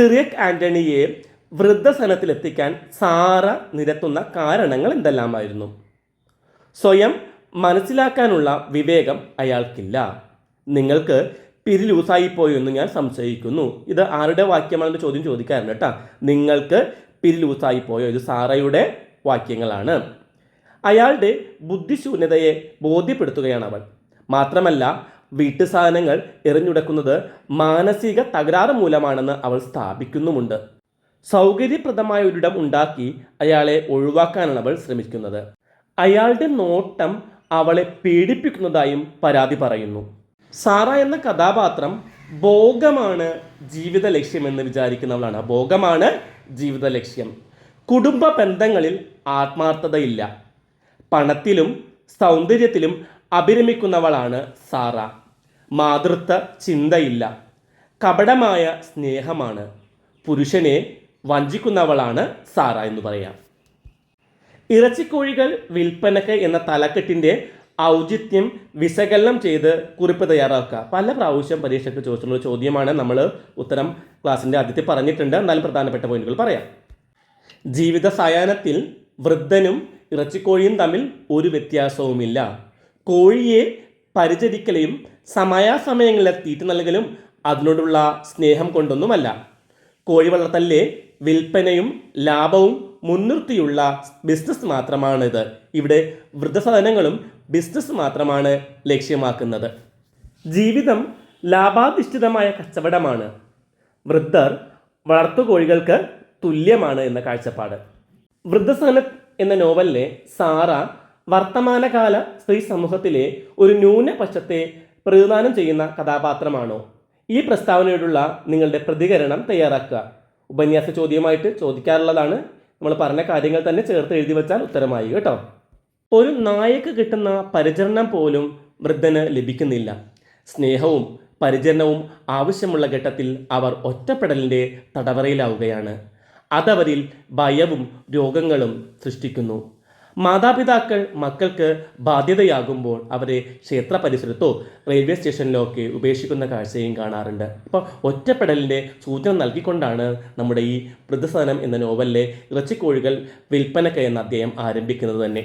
Cyriac ആന്റണിയെ വൃദ്ധസനത്തിലെത്തിക്കാൻ Sara നിരത്തുന്ന കാരണങ്ങൾ എന്തെല്ലാമായിരുന്നു? സ്വയം മനസ്സിലാക്കാനുള്ള വിവേകം അയാൾക്കില്ല. നിങ്ങൾക്ക് പിരി ലൂസായി പോയെന്ന് ഞാൻ സംശയിക്കുന്നു. ഇത് ആരുടെ വാക്യമാണെന്ന് ചോദ്യം ചോദിക്കാറുണ്ട് കേട്ടോ. നിങ്ങൾക്ക് പിരി ലൂസായി പോയോ? ഇത് സാറയുടെ വാക്യങ്ങളാണ്. അയാളുടെ ബുദ്ധിശൂന്യതയെ ബോധ്യപ്പെടുത്തുകയാണ് അവൾ. മാത്രമല്ല വീട്ടു സാധനങ്ങൾ എറിഞ്ഞുടക്കുന്നത് മാനസിക തകരാറ് മൂലമാണെന്ന് അവൾ സ്ഥാപിക്കുന്നുമുണ്ട്. സൗകര്യപ്രദമായ ഒരിടം ഉണ്ടാക്കി അയാളെ ഒഴിവാക്കാനാണ് അവൾ ശ്രമിക്കുന്നത്. അയാളുടെ നോട്ടം അവളെ പീഡിപ്പിക്കുന്നതായും പരാതി പറയുന്നു. സാറ എന്ന കഥാപാത്രം ഭോഗമാണ് ജീവിത ലക്ഷ്യമെന്ന് വിചാരിക്കുന്നവളാണ്. ഭോഗമാണ് ജീവിത ലക്ഷ്യം. കുടുംബ ബന്ധങ്ങളിൽ ആത്മാർത്ഥതയില്ല. പണത്തിലും സൗന്ദര്യത്തിലും അഭിരമിക്കുന്നവളാണ് സാറ. മാതൃത്വ ചിന്തയില്ല. കപടമായ സ്നേഹമാണ്. പുരുഷനെ വഞ്ചിക്കുന്നവളാണ് സാറ എന്ന് പറയാം. ഇറച്ചിക്കോഴികൾ വിൽപ്പനക്ക് എന്ന തലക്കെട്ടിന്റെ ഔചിത്യം വിശകലനം ചെയ്ത് കുറിപ്പ് തയ്യാറാക്കുക. പല പ്രാവശ്യം പരീക്ഷയ്ക്ക് ചോദിച്ചിട്ടുള്ള ചോദ്യമാണ് നമ്മൾ ഉത്തരം ക്ലാസ്സിന്റെ ആദ്യത്തിൽ പറഞ്ഞിട്ടുണ്ട്. എന്നാലും പ്രധാനപ്പെട്ട പോയിന്റുകൾ പറയാം. ജീവിത സായാഹ്നത്തിൽ വൃദ്ധനും ഇറച്ചിക്കോഴിയും തമ്മിൽ ഒരു വ്യത്യാസവുമില്ല. കോഴിയെ പരിചരിക്കലും സമയാസമയങ്ങളിൽ തീറ്റ നൽകലും അതിനോടുള്ള സ്നേഹം കൊണ്ടൊന്നുമല്ല. കോഴി വളർത്തലിലെ വിൽപ്പനയും ലാഭവും മുൻനിർത്തിയുള്ള ബിസിനസ് മാത്രമാണിത്. ഇവിടെ വൃദ്ധസദനങ്ങളും ബിസിനസ് മാത്രമാണ് ലക്ഷ്യമാക്കുന്നത്. ജീവിതം ലാഭാധിഷ്ഠിതമായ കച്ചവടമാണ്. വൃദ്ധർ വളർത്തുകോഴികൾക്ക് തുല്യമാണ് എന്ന കാഴ്ചപ്പാട്. വൃദ്ധസദനം എന്ന നോവലിലെ സാറ വർത്തമാനകാല സ്ത്രീ സമൂഹത്തിലെ ഒരു ന്യൂനപക്ഷത്തെ പ്രതിദാനം ചെയ്യുന്ന കഥാപാത്രമാണോ? ഈ പ്രസ്താവനയോടുള്ള നിങ്ങളുടെ പ്രതികരണം തയ്യാറാക്കുക. ഉപന്യാസ ചോദ്യമായിട്ട് ചോദിക്കാറുള്ളതാണ്. നമ്മൾ പറഞ്ഞ കാര്യങ്ങൾ തന്നെ ചേർത്ത് എഴുതി വെച്ചാൽ ഉത്തരമായി കേട്ടോ. ഒരു നായക്ക് കിട്ടുന്ന പരിചരണം പോലും വൃദ്ധന് ലഭിക്കുന്നില്ല. സ്നേഹവും പരിചരണവും ആവശ്യമുള്ള ഘട്ടത്തിൽ അവർ ഒറ്റപ്പെടലിന്റെ തടവറയിലാവുകയാണ്. അതവരിൽ ഭയവും രോഗങ്ങളും സൃഷ്ടിക്കുന്നു. മാതാപിതാക്കൾ മക്കൾക്ക് ബാധ്യതയാകുമ്പോൾ അവരെ ക്ഷേത്ര പരിസരത്തോ റെയിൽവേ സ്റ്റേഷനിലോ ഒക്കെ ഉപേക്ഷിക്കുന്ന കാഴ്ചയും കാണാറുണ്ട്. അപ്പോൾ ഒറ്റപ്പെടലിന്റെ സൂചന നൽകിക്കൊണ്ടാണ് നമ്മുടെ ഈ വൃദ്ധസദനം എന്ന നോവലിലെ ഇറച്ചിക്കോഴികൾ വിൽപ്പനക്ക എന്ന അധ്യായം ആരംഭിക്കുന്നത് തന്നെ.